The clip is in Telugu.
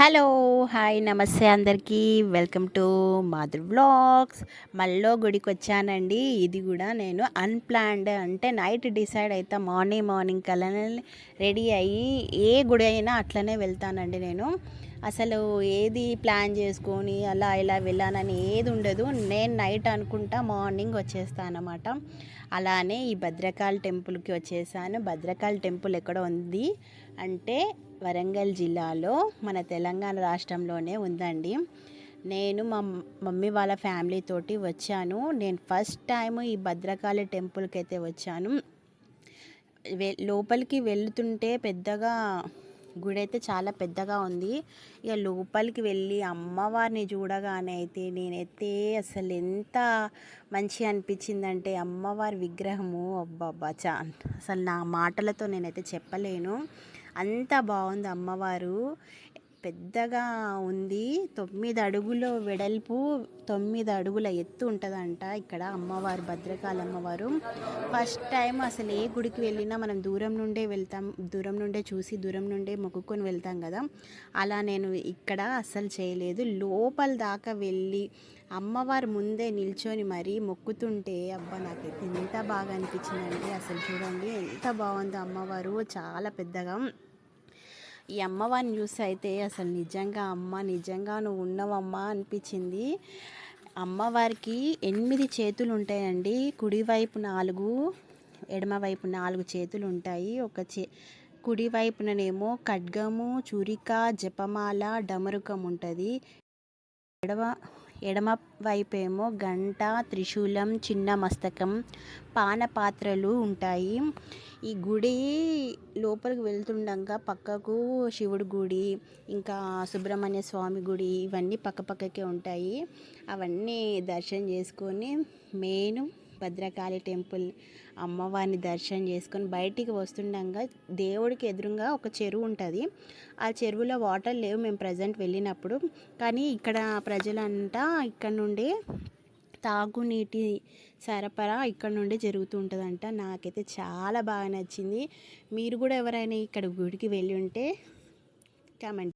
హలో హాయ్ నమస్తే అందరికీ. Welcome to Madhur vlogs. మళ్ళీ గుడికి వచ్చానండి ఇది కూడా నేను అన్ప్లాన్డ్ అంటే నైట్ డిసైడ్ అవుతా మార్నింగ్ మార్నింగ్ కల్లా రెడీ అయ్యి ఏ గుడి అయినా అట్లనే వెళ్తానండి నేను. అసలు ఏది ప్లాన్ చేసుకొని అలా ఇలా వెళ్ళానని ఏది ఉండదు. నేను నైట్ అనుకుంటా మార్నింగ్ వచ్చేస్తాను అనమాట అలానే ఈ భద్రకాళి టెంపుల్కి వచ్చేసాను. భద్రకాళి టెంపుల్ ఎక్కడ ఉంది అంటే వరంగల్ జిల్లాలో మన తెలంగాణ రాష్ట్రంలోనే ఉందండి. నేను మా మమ్మీ వాళ్ళ ఫ్యామిలీ తోటి వచ్చాను. నేను ఫస్ట్ టైం ఈ భద్రకాళి టెంపుల్కి అయితే వచ్చాను. వె లోపలికి వెళ్తుంటే పెద్దగా గుడి అయితే చాలా పెద్దగా ఉంది. ఇక లోపలికి వెళ్ళి అమ్మవారిని చూడగానే అయితే నేనైతే అసలు ఎంత మంచి అనిపించిందంటే అమ్మవారి విగ్రహము. అబ్బాబ్బా చా అసలు నా మాటలతో నేనైతే చెప్పలేను. అంత బాగుంది అమ్మవారు. పెద్దగా ఉంది. తొమ్మిది అడుగుల వెడల్పు తొమ్మిది అడుగుల ఎత్తు ఉంటుందంట ఇక్కడ అమ్మవారు భద్రకాళి అమ్మవారు. ఫస్ట్ టైం అసలు ఏ గుడికి వెళ్ళినా మనం దూరం నుండే వెళ్తాం దూరం నుండే చూసి దూరం నుండే మొక్కుకొని వెళ్తాం కదా. అలా నేను ఇక్కడ అస్సలు చేయలేదు. లోపల దాకా వెళ్ళి అమ్మవారు ముందే నిల్చొని మరీ మొక్కుతుంటే అబ్బా నాకైతే ఎంత బాగా అనిపించిందండి అసలు చూడండి ఎంత బాగుందో అమ్మవారు. చాలా పెద్దగా ఈ అమ్మవారిని చూసి అయితే అసలు నిజంగా అమ్మ నిజంగా నువ్వు ఉన్నవమ్మా అనిపించింది. అమ్మవారికి ఎనిమిది చేతులు ఉంటాయండి కుడివైపు నాలుగు ఎడమవైపు నాలుగు చేతులు ఉంటాయి ఒక చే కుడివైపుననేమో ఖడ్గము చురిక జపమాల డమరుకం ఉంటుంది ఎడమ ఎడమ వైపేమో గంట త్రిశూలం చిన్న మస్తకం పానపాత్రలు ఉంటాయి. ఈ గుడి లోపలికి వెళ్తుండగా పక్కకు శివుడి గుడి ఇంకా సుబ్రహ్మణ్య స్వామి గుడి ఇవన్నీ పక్క పక్కకే ఉంటాయి. అవన్నీ దర్శనం చేసుకొని మెయిన్ భద్రకాళి టెంపుల్ అమ్మవారిని దర్శనం చేసుకొని బయటికి వస్తుండగా దేవుడికి ఎదురుగా ఒక చెరువు ఉంటుంది. ఆ చెరువులో వాటర్ లేవు. మేము ప్రజెంట్ వెళ్ళినప్పుడు. కానీ ఇక్కడ ప్రజలంతా ఇక్కడ నుండే తాగునీటి సరఫరా ఇక్కడ నుండి జరుగుతూ ఉంటుందంట. నాకైతే చాలా బాగా నచ్చింది. మీరు కూడా ఎవరైనా ఇక్కడ గుడికి వెళ్ళి ఉంటే కామెంట్